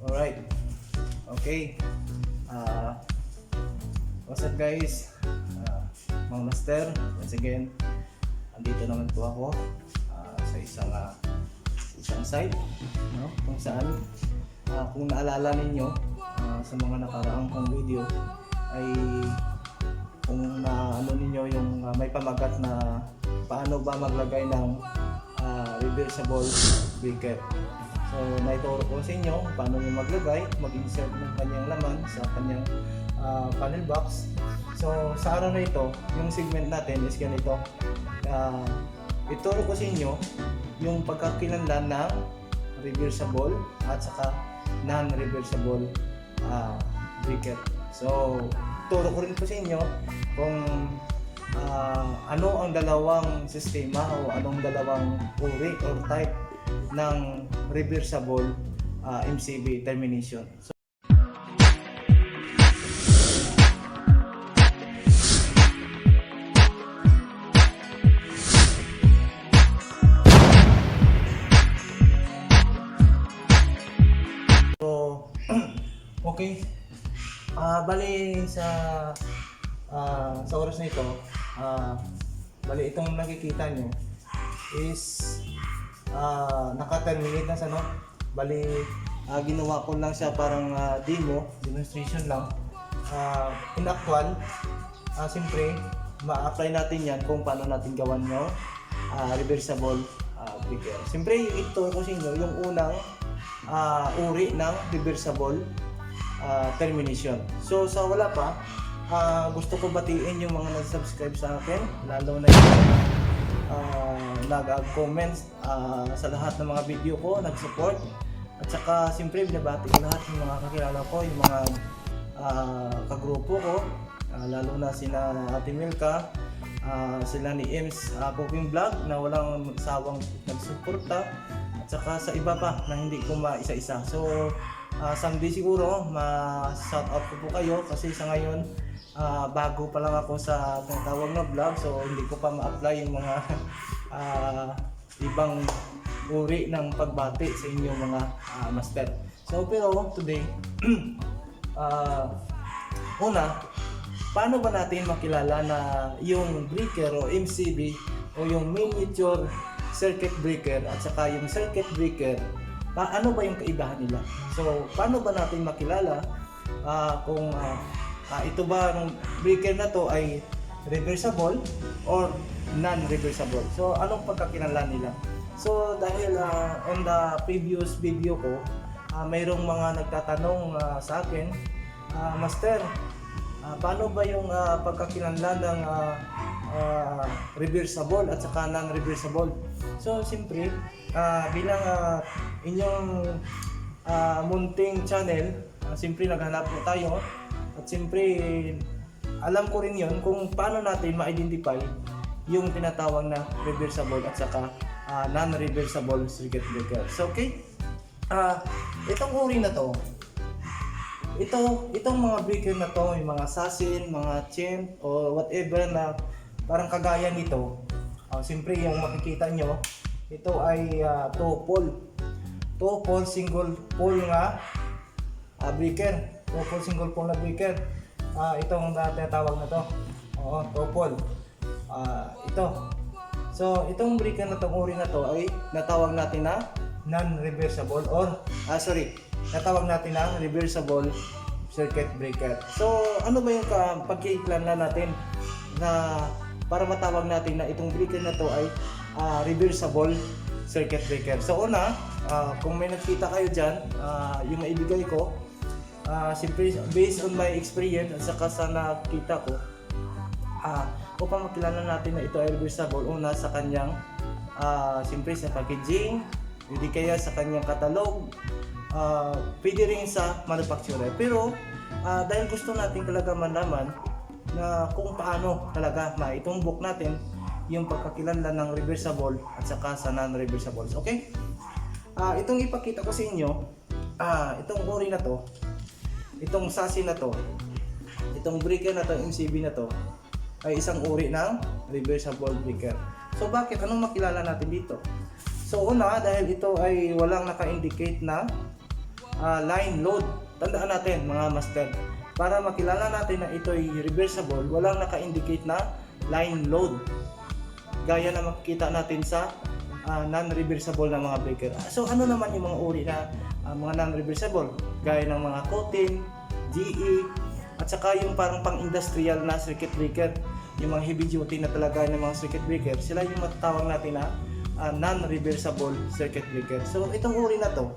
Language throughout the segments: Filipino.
Alright. Okay. Uh, what's up guys? Uh, mga master, once again, andito naman po ako uh, sa isang uh, isang site no? kung saan uh, kung naalala ninyo uh, sa mga nakaraang kong video ay kung na ano ninyo yung uh, may pamagat na paano ba maglagay ng uh, reversible breaker. So, naituro ko sa inyo paano nyo maglagay, mag-insert ng kanyang laman sa kanyang ah, panel box. So, sa araw na ito, yung segment natin is ganito. Uh, ituro ko sa inyo yung pagkakilanlan ng reversible at saka non-reversible ah, breaker. So, turo ko rin po sa inyo kung ah, ano ang dalawang sistema o anong dalawang uri or type ng reversible ah, MCB termination. So, okay. Ah, bali sa ah, sa oras na ito, ah, bali itong nakikita nyo is ah, naka-terminate na sa no. Bali ah, ginawa ko lang siya parang ah, demo, demonstration lang. Ah, in actual, ah, siyempre, ma-apply natin yan kung paano natin gawan yung ah, reversible ah, breaker. Siyempre, ito ko sa inyo yung unang ah, uri ng reversible ah, termination. So sa wala pa, ah, gusto ko batiin yung mga nag-subscribe sa akin, lalo na yung uh, nag-comment ah, sa lahat ng mga video ko, nag-support. At saka siyempre binabati ko lahat yung mga kakilala ko, yung mga ah, kagrupo ko, ah, lalo na sina Ate Milka, ah, sila ni Ems uh, Cooking Vlog na walang sawang nagsuporta at saka sa iba pa na hindi ko maisa-isa. So, uh, someday siguro, ma-shout out ko po kayo kasi sa ngayon, ah, bago pa lang ako sa tinatawag na vlog so hindi ko pa ma-apply yung mga ah, ibang uri ng pagbati sa inyong mga ah, master. So pero today, ah, una, paano ba natin makilala na yung breaker o MCB o yung miniature circuit breaker at saka yung circuit breaker paano ba yung kaibahan nila? So, paano ba natin makilala ah, kung ah, ah, ito ba ng breaker na to ay reversible or non-reversible? So, anong pagkakilanlan nila? So, dahil ah, on the previous video ko, ah, mayroong mga nagtatanong ah, sa akin, ah, Master, ah, paano ba yung ah, pagkakilanlan ng ah, ah, reversible at saka non-reversible? So, siyempre, ah, bilang ah, inyong ah, munting channel, ah, siyempre naghanap po tayo at siyempre alam ko rin yon kung paano natin ma-identify yung tinatawag na reversible at saka ah, non-reversible circuit breaker. So, okay? Ah, itong uri na to, ito, itong mga breaker na to, yung mga sasin, mga chain, o whatever na parang kagaya nito, uh, siyempre yung makikita nyo, ito ay uh, two pole. Two pole, single pole nga uh, breaker. Pole, single pole na breaker. Ah, itong uh, tinatawag na to. Oo, two pole. Ah, ito. So, itong breaker na tong uri na to ay natawag natin na non-reversible or, ah sorry, natawag natin na reversible circuit breaker. So, ano ba yung ka- pagkiklan na natin na para matawag natin na itong breaker na to ay ah, reversible circuit breaker. So, una, ah, kung may nakita kayo dyan, ah, yung maibigay ko, ah, siyempre, based on my experience at saka sa nakita ko, ah, upang makilala natin na ito ay reversible, una sa kanyang, ah, siyempre sa packaging, hindi kaya sa kanyang catalog, ah, pwede rin sa manufacturer. Pero ah, dahil gusto natin talaga malaman na kung paano talaga maitumbok natin yung pagkakilanlan ng reversible at saka sa non-reversibles. Okay? Ah, itong ipakita ko sa inyo, ah, itong uri na to, itong sasi na to, itong breaker na to, MCB na to, ay isang uri ng reversible breaker. So bakit? Anong makilala natin dito? So una, dahil ito ay walang naka-indicate na ah, line load. Tandaan natin mga master. Para makilala natin na ito ay reversible, walang naka-indicate na line load. Gaya na makikita natin sa ah, non-reversible na mga breaker. So ano naman yung mga uri na ah, mga non-reversible? Gaya ng mga Cotin, GE, at saka yung parang pang-industrial na circuit breaker. Yung mga heavy duty na talaga ng mga circuit breaker, sila yung matatawag natin na ah, non-reversible circuit breaker. So itong uri na to,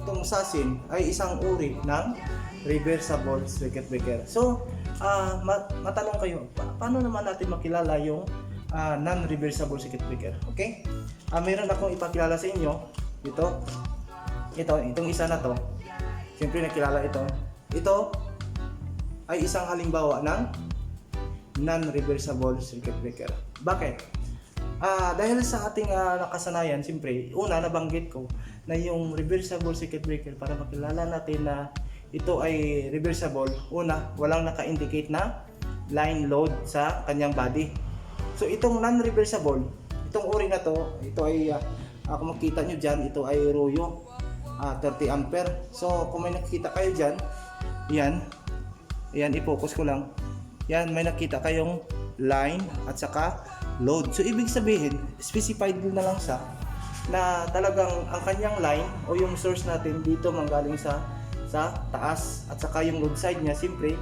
itong sasin ay isang uri ng reversible circuit breaker. So, ah ma- matanong kayo, pa- paano naman natin makilala yung ah, non-reversible circuit breaker? Okay? Ah meron akong ipakilala sa inyo. Ito. Ito, itong isa na to. Siyempre nakilala ito. Ito ay isang halimbawa ng non-reversible circuit breaker. Bakit? Ah, dahil sa ating ah, nakasanayan, siyempre, una nabanggit ko na yung reversible circuit breaker para makilala natin na ito ay reversible, una, walang naka-indicate na line load sa kanyang body. So itong non-reversible, itong uri na to, ito ay ah, kung makita nyo dyan, ito ay Royo ah, 30 ampere. So kung may nakikita kayo dyan, yan, yan, i-focus ko lang. Yan, may nakita kayong line at saka load. So, ibig sabihin, specified din na lang sa na talagang ang kanyang line o yung source natin dito manggaling sa sa taas at saka yung load side niya simpre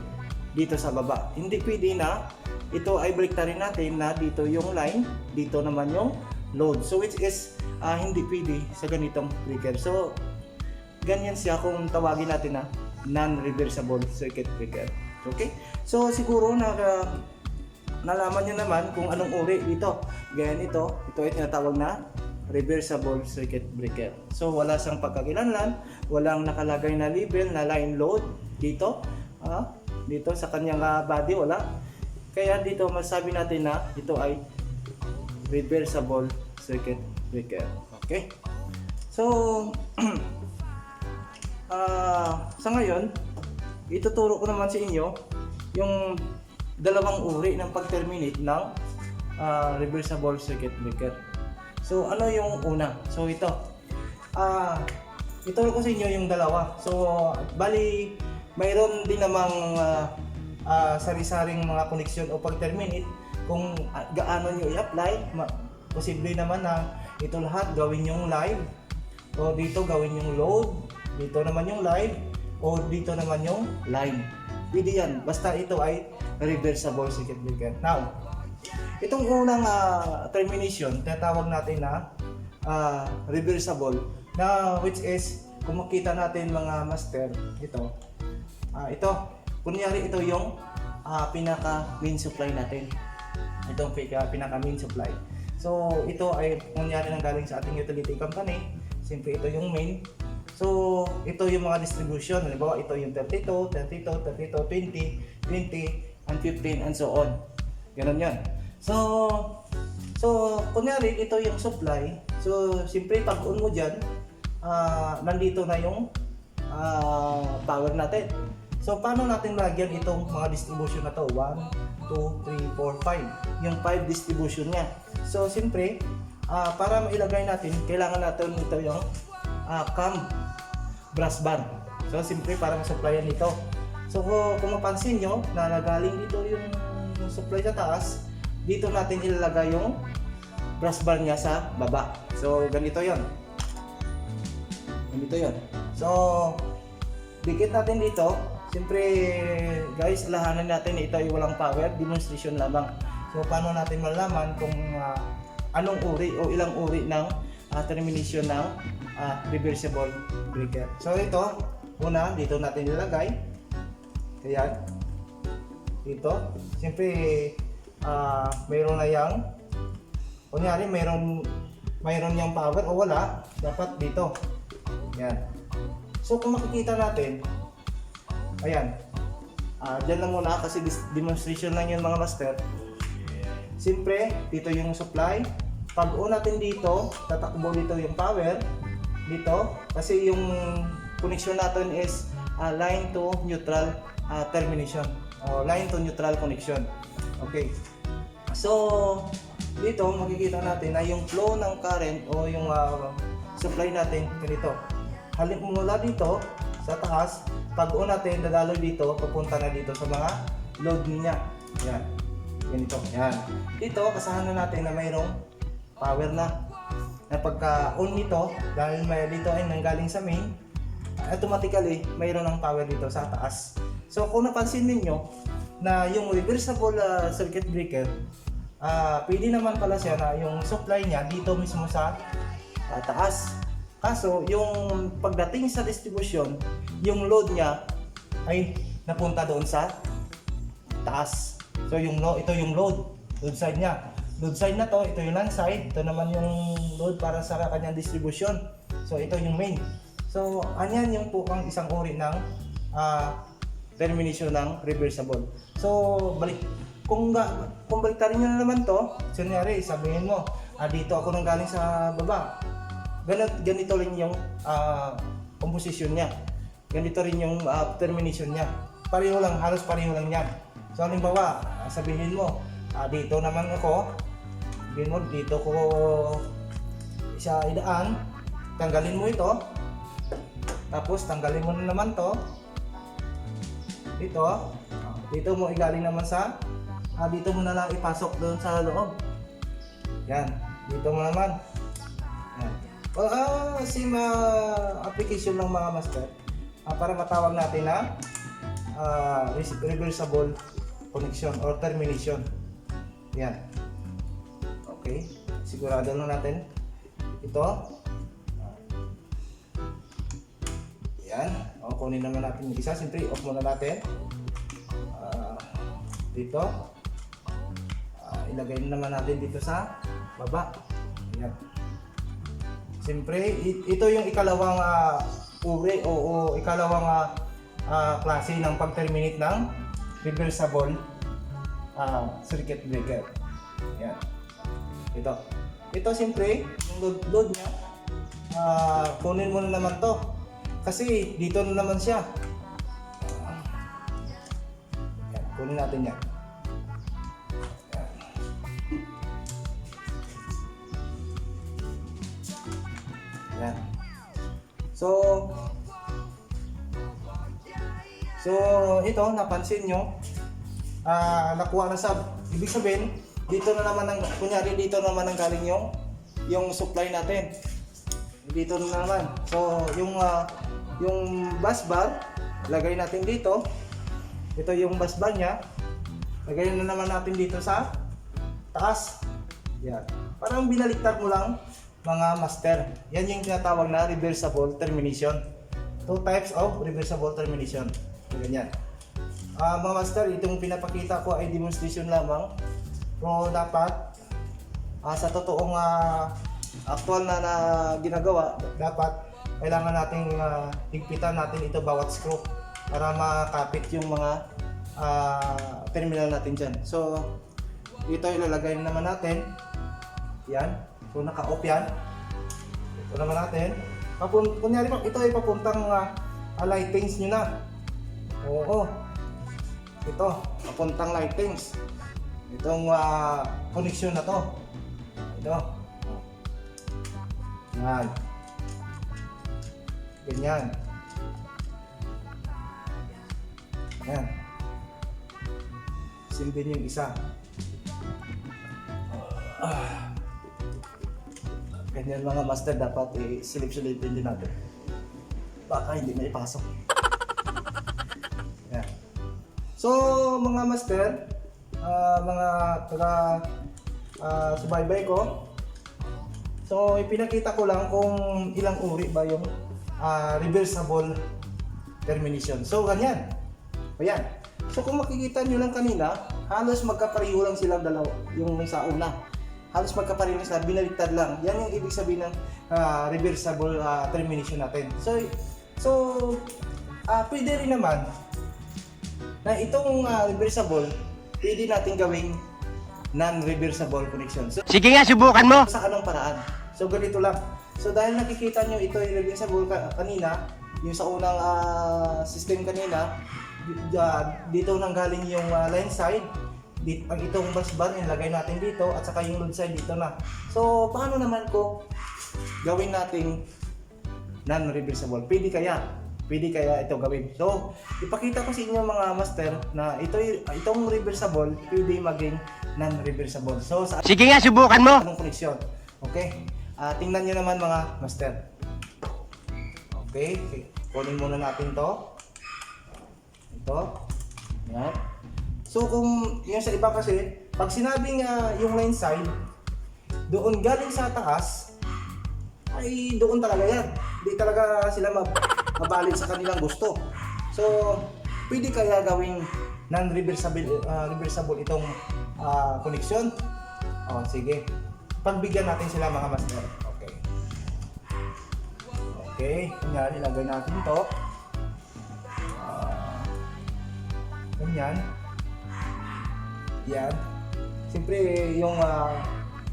dito sa baba. Hindi pwede na ito ay baliktarin natin na dito yung line, dito naman yung load. So which is ah, hindi pwede sa ganitong breaker. So ganyan siya kung tawagin natin na non-reversible circuit breaker. Okay? So siguro na nalaman nyo naman kung anong uri dito. Gaya nito, ito ay tinatawag na reversible circuit breaker. So wala siyang pagkakilanlan, walang nakalagay na label na line load dito. Ah, dito sa kanyang ah, body wala. Kaya dito masabi natin na ito ay reversible circuit breaker. Okay? So Ah, sa ngayon, ituturo ko naman sa inyo yung dalawang uri ng pag-terminate ng ah, reversible circuit breaker. So, ano yung una? So, ito. Ah, ituro ko sa inyo yung dalawa. So, bali, mayroon din namang ah, ah, sari-saring mga koneksyon o pag-terminate kung ah, gaano nyo i-apply. Ma- posible naman na ito lahat gawin yung live o dito gawin yung load, dito naman yung live, o dito naman yung line. Pwede yan, basta ito ay reversible circuit breaker. Now, itong unang ah, termination, tinatawag natin na ah, reversible, na which is, kung makita natin mga master, ito, ah, ito, kunyari ito yung ah, pinaka main supply natin. Itong pinaka, main supply. So, ito ay kunyari nang galing sa ating utility company. Siyempre, ito yung main. So, ito yung mga distribution. Halimbawa, ito yung 32, 32, 32, 20, 20, and 15, and so on. Ganon yan. So, so, kunyari, ito yung supply. So, siyempre, pag on mo dyan, ah, nandito na yung ah, power natin. So, paano natin lagyan itong mga distribution na to? 1, 2, 3, 4, 5. Yung 5 distribution niya. So, siyempre, ah, para mailagay natin, kailangan natin ito yung ah, cam brass bar. So, siyempre, para ma-supplyan nito. So, kung, mapansin nyo, na nagaling dito yung, yung supply sa taas, dito natin ilalagay yung brass bar niya sa baba. So, ganito yon Ganito yon So, dikit natin dito. Siyempre, guys, lahanan natin na ito ay walang power, demonstration lamang. So, paano natin malaman kung ah, anong uri o ilang uri ng ah, termination ng ah, reversible breaker. So, ito, una, dito natin ilagay. Ayan. Dito. Siyempre, ah, mayroon na yang kunyari, mayroon mayroon yang power o wala, dapat dito. Yan. So kung makikita natin, ayan, ah dyan lang muna kasi demonstration lang yun mga master. Siyempre, dito yung supply. Pag on natin dito, tatakbo dito yung power. Dito, kasi yung connection natin is ah, line to neutral ah, termination. O line to neutral connection. Okay. So, dito makikita natin na yung flow ng current o yung ah, supply natin ganito. halim mula dito sa taas, pag on natin, dadaloy dito, papunta na dito sa mga load niya. Yan. Ganito. Yan. Dito, kasahan na natin na mayroong power na. Na pagka on nito, dahil may dito ay nanggaling sa main, automatically mayroon ng power dito sa taas. So kung napansin ninyo na yung reversible ah, circuit breaker, ah pwede naman pala siya na yung supply niya dito mismo sa ah, taas. Kaso yung pagdating sa distribution, yung load niya ay napunta doon sa taas. So yung load, ito yung load, load side niya. Load side na to, ito yung land side, ito naman yung load para sa kanyang distribution. So ito yung main. So anyan yung po ang isang uri ng ah, termination ng reversible. So balik kung ga, kung baliktarin nyo na naman to, kunyari sabihin mo, ah, dito ako nang galing sa baba. Ganito, ganito rin yung ah, composition niya. Ganito rin yung ah, termination niya. Pareho lang, halos pareho lang yan. So halimbawa, sabihin mo, ah, dito naman ako, sabihin mo, dito ko isa idaan, tanggalin mo ito, tapos tanggalin mo na naman to, dito, dito mo igaling naman sa, ah, dito mo na lang ipasok doon sa loob. Yan, dito mo naman. Yan. O, ah, same ah, application ng mga master ah, para matawag natin na res- reversible connection or termination. Yan. Okay. Sigurado lang natin. Ito. Yan. O, kunin naman natin yung isa. Siyempre, off muna natin. Ah, dito. Ah, ilagay na naman natin dito sa baba. Yan. Siyempre, ito yung ikalawang ah, uri o, o ikalawang ah, ah, klase ng pag-terminate ng reversible ah, circuit breaker. Yan. Ito. Ito siyempre, yung load, load niya, ah, kunin mo na naman to. Kasi dito na naman siya. Yan, kunin natin. Yan. So ito, napansin nyo, ah nakuha na sa, ibig sabihin, dito na naman ang, kunyari dito naman ang galing yung, yung supply natin. Dito na naman. So, yung, ah, yung bus bar, lagay natin dito. Ito yung bus bar niya. Lagay na naman natin dito sa taas. Yan. Parang binaliktad mo lang mga master. Yan yung tinatawag na reversible termination. Two types of reversible termination. Ganyan. Ah, mga master, itong pinapakita ko ay demonstration lamang. Pero dapat ah, sa totoong ah, actual na, na ginagawa, dapat kailangan nating ah, higpitan natin ito bawat screw para makapit yung mga ah, terminal natin dyan. So, ito ilalagay naman natin. Yan. So, naka-off yan. Ito naman natin. Papun kunyari, ito ay papuntang uh, lightings nyo na. Oo. Ito, papuntang lightings. Itong ah, connection na to. Ito. Yan. Ganyan. Yan. Sindin yung isa. Ah. Ganyan mga master dapat i-silip-silipin din natin. Baka hindi may pasok. So mga master, ah, mga taga ah, subaybay ko, so ipinakita ko lang kung ilang uri ba yung ah, reversible termination. So ganyan. Ayan. So kung makikita nyo lang kanina, halos magkapareho lang silang dalawa, yung sa una. Halos magkapareho lang sila, binaliktad lang. Yan yung ibig sabihin ng ah, reversible ah, termination natin. So, so ah pwede rin naman na itong ah, reversible, pwede natin gawing non-reversible connection. So, Sige nga, subukan mo. sa anong paraan. So ganito lang. So dahil nakikita nyo ito yung reversible ka- kanina, yung sa unang ah, system kanina, ah, dito nang galing yung ah, line side, di, ang itong bus bar ilagay natin dito at saka yung load side dito na. So paano naman ko gawin nating non-reversible. Pwede kaya? Pwede kaya ito gawin? So, ipakita ko sa inyo mga master na ito itong reversible pwede maging non-reversible. So, sa Sige nga, subukan mo. anong koneksyon? Okay? Ah, tingnan nyo naman mga master. Okay? Kunin muna natin to. Ito. Yan. So kung yung sa iba kasi, pag sinabing ah, yung line side, doon galing sa taas, ay doon talaga yan. Hindi talaga sila mab mabalid sa kanilang gusto. So, pwede kaya gawing non-reversible ah, reversible itong ah, connection? Oh, sige. Pagbigyan natin sila mga master. Okay. Okay, kunyari, ilagay natin to. Ah, ganyan. Yan. Siyempre, yung ah,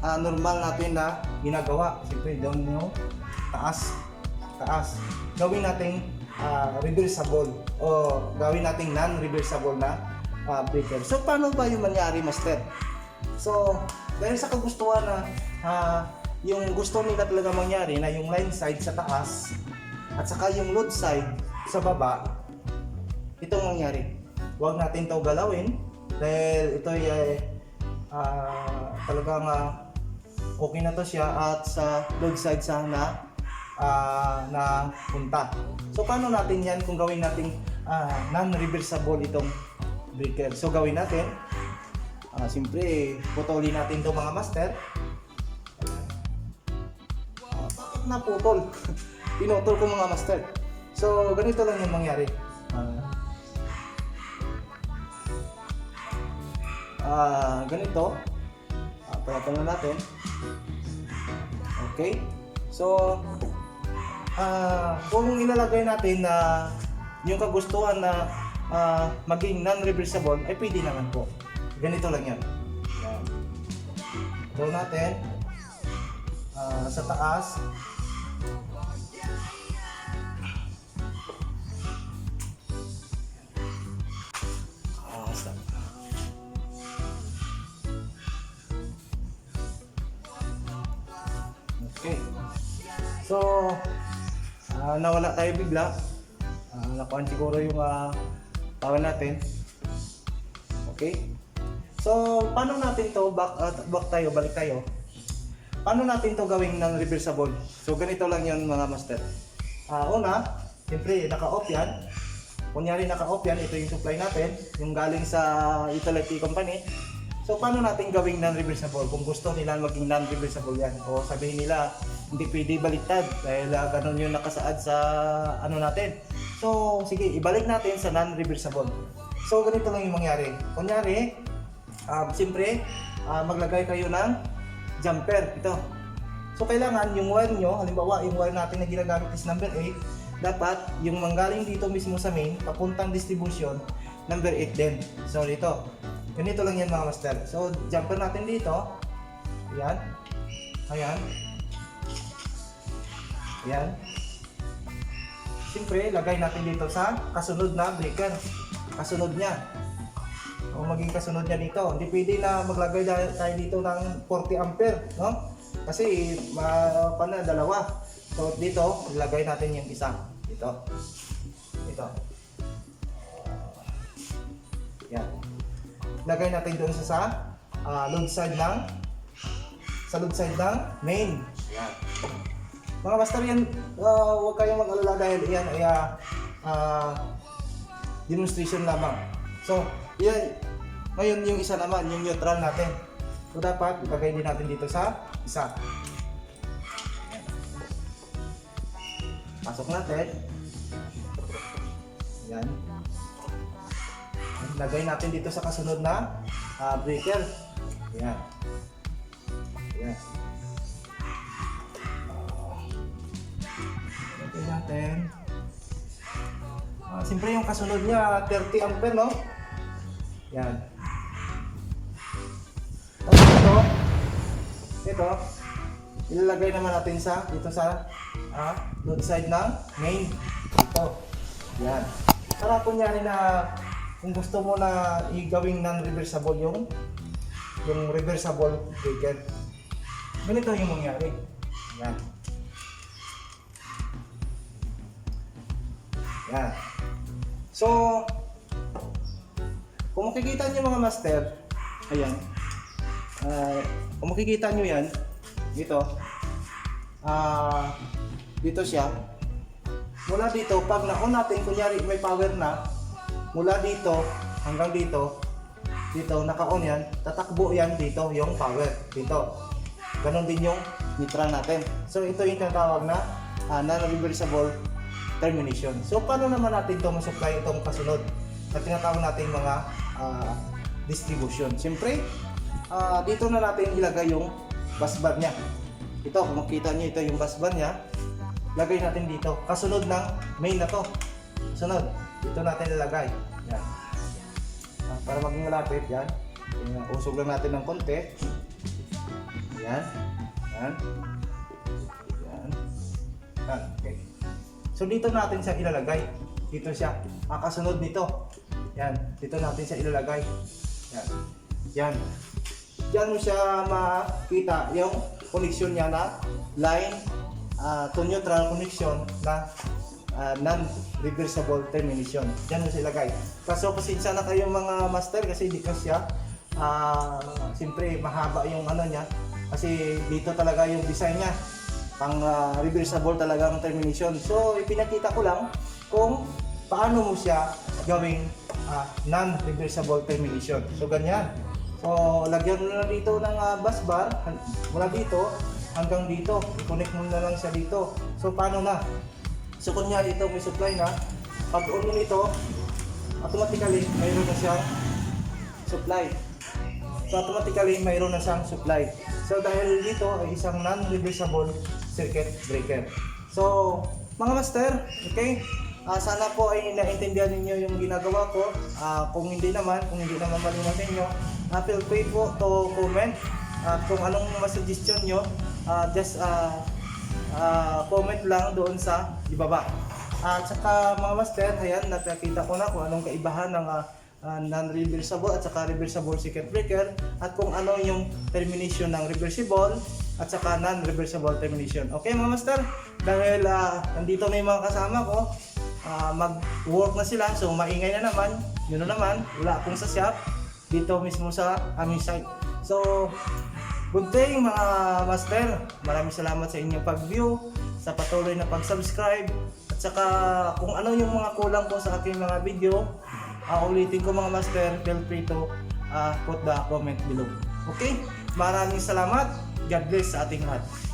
ah, normal natin na ginagawa. Siyempre, doon yung taas. Taas. Gawin nating ah, reversible o gawin nating non-reversible na ah, breaker. So, paano ba yung mangyari, Master? So, dahil sa kagustuhan na ah, yung gusto nila talaga mangyari na yung line side sa taas at saka yung load side sa baba, itong mangyari. Huwag natin to galawin dahil ito ay ah, talagang ah, okay na to siya at sa load side sana ah, na punta. So paano natin yan kung gawin natin ah, non-reversible itong breaker? So gawin natin, ah, siyempre putulin natin to mga master. Bakit naputol? Pinutol ko mga master. So ganito lang yung mangyari. Ah, ah, ganito. Patatan na natin. Okay? So, ah, kung ilalagay natin na yung kagustuhan na ah, maging non-reversible, ay pwede naman po. Ganito lang yan. Yan. Draw natin. Ah, sa taas. Okay. So, ah, nawala tayo bigla. Uh, nakuhan siguro yung uh, tawa natin. Okay? So, paano natin to back, ah, back tayo, balik tayo. Paano natin to gawing ng reversible? So, ganito lang yun mga master. Ah, una, siyempre naka-off yan. Kunyari naka-off yan, ito yung supply natin, yung galing sa utility company. So, paano natin gawing non-reversible? Kung gusto nila maging non-reversible yan, o sabihin nila, hindi pwede baliktad dahil uh, ganun yung nakasaad sa ano natin. So, sige, ibalik natin sa non-reversible. So, ganito lang yung mangyari. Kunyari, um, siyempre, ah, maglagay kayo ng jumper. Ito. So, kailangan yung wire nyo, halimbawa, yung wire natin na ginagamit is number 8, dapat yung manggaling dito mismo sa main, papuntang distribution, number 8 din. So, dito. Ganito lang yan mga master. So, jumper natin dito. Ayan. Ayan. Ayan. Siyempre, lagay natin dito sa kasunod na breaker. Kasunod niya. O maging kasunod niya dito. Hindi pwede na maglagay tayo dito ng 40 ampere, no? Kasi ma na dalawa. So dito, ilagay natin yung isa. Dito. Ito. Yan. Lagay natin doon sa sa ah, load side ng sa load side ng main. Yan. Mga master yan, ah, huwag kayong mag-alala dahil yan ay ah, demonstration lamang. So, yan, ngayon yung isa naman, yung neutral natin. So, dapat ilagay din natin dito sa isa. Pasok natin. Yan. Lagay natin dito sa kasunod na ah, breaker. Yan. Yan. Natin. Ah, Siyempre yung kasunod niya 30 ampere no? Yan. Tapos ito, ito, ilalagay naman natin sa dito sa ah, load side ng main. Ito. Yan. Para kunyari na kung gusto mo na igawing non-reversible yung yung reversible breaker. Ganito yung mangyari. Yan. Yan. So, kung makikita nyo mga master, ayan, Ah, kung makikita nyo yan, dito, ah, dito siya, mula dito, pag naon natin, kunyari may power na, mula dito hanggang dito, dito, naka-on yan, tatakbo yan dito, yung power, dito. Ganon din yung neutral natin. So, ito yung tinatawag na ah, non-reversible termination. So, paano naman natin ito masupply itong kasunod na tinatawag natin mga ah, distribution? Siyempre, ah, dito na natin ilagay yung bus bar niya. Ito, kung makita niyo ito yung bus bar niya, lagay natin dito. Kasunod ng main na to. Sunod, dito natin ilagay. Yan. Ah, para maging malapit, yan. Yan, Usog lang natin ng konti. Yan. Yan. Yan. Yan. Okay. So dito natin siya ilalagay. Dito siya. Ang kasunod nito. Yan. Dito natin siya ilalagay. Yan. Yan. Diyan mo siya makita yung connection niya na line ah, to neutral connection na ah, non-reversible termination. Diyan mo siya ilagay. Kaso pasensya na kayo mga master kasi di ko siya ah, siyempre mahaba yung ano niya kasi dito talaga yung design niya pang ah, reversible talaga ang termination. So ipinakita ko lang kung paano mo siya gawing ah, non-reversible termination. So ganyan. So lagyan mo na dito ng ah, bus bar mula dito hanggang dito. I-connect mo na lang siya dito. So paano na? So kunyari dito may supply na. Pag on mo nito, automatically mayroon na siyang supply. So automatically mayroon na siyang supply. So dahil dito ay isang non-reversible circuit breaker. So mga master, okay? Ah, sana po ay naintindihan ninyo yung ginagawa ko. Ah, kung hindi naman, kung hindi naman malinaw sa inyo, ah, feel free po to comment at kung anong mga suggestion nyo, ah, just ah, ah, comment lang doon sa ibaba. At saka mga master, ayan, napakita ko na kung anong kaibahan ng ah, ah, non-reversible at saka reversible circuit breaker at kung ano yung termination ng reversible at saka non-reversible termination. Okay mga master, dahil ah, nandito na yung mga kasama ko, ah, mag-work na sila, so maingay na naman, yun na naman, wala akong sa shop, dito mismo sa aming site. So, good day mga master, maraming salamat sa inyong pag-view, sa patuloy na pag-subscribe, at saka kung ano yung mga kulang ko sa aking mga video, uh, ulitin ko mga master, feel free to ah, put the comment below. Okay? Maraming salamat. God bless sa ating lahat.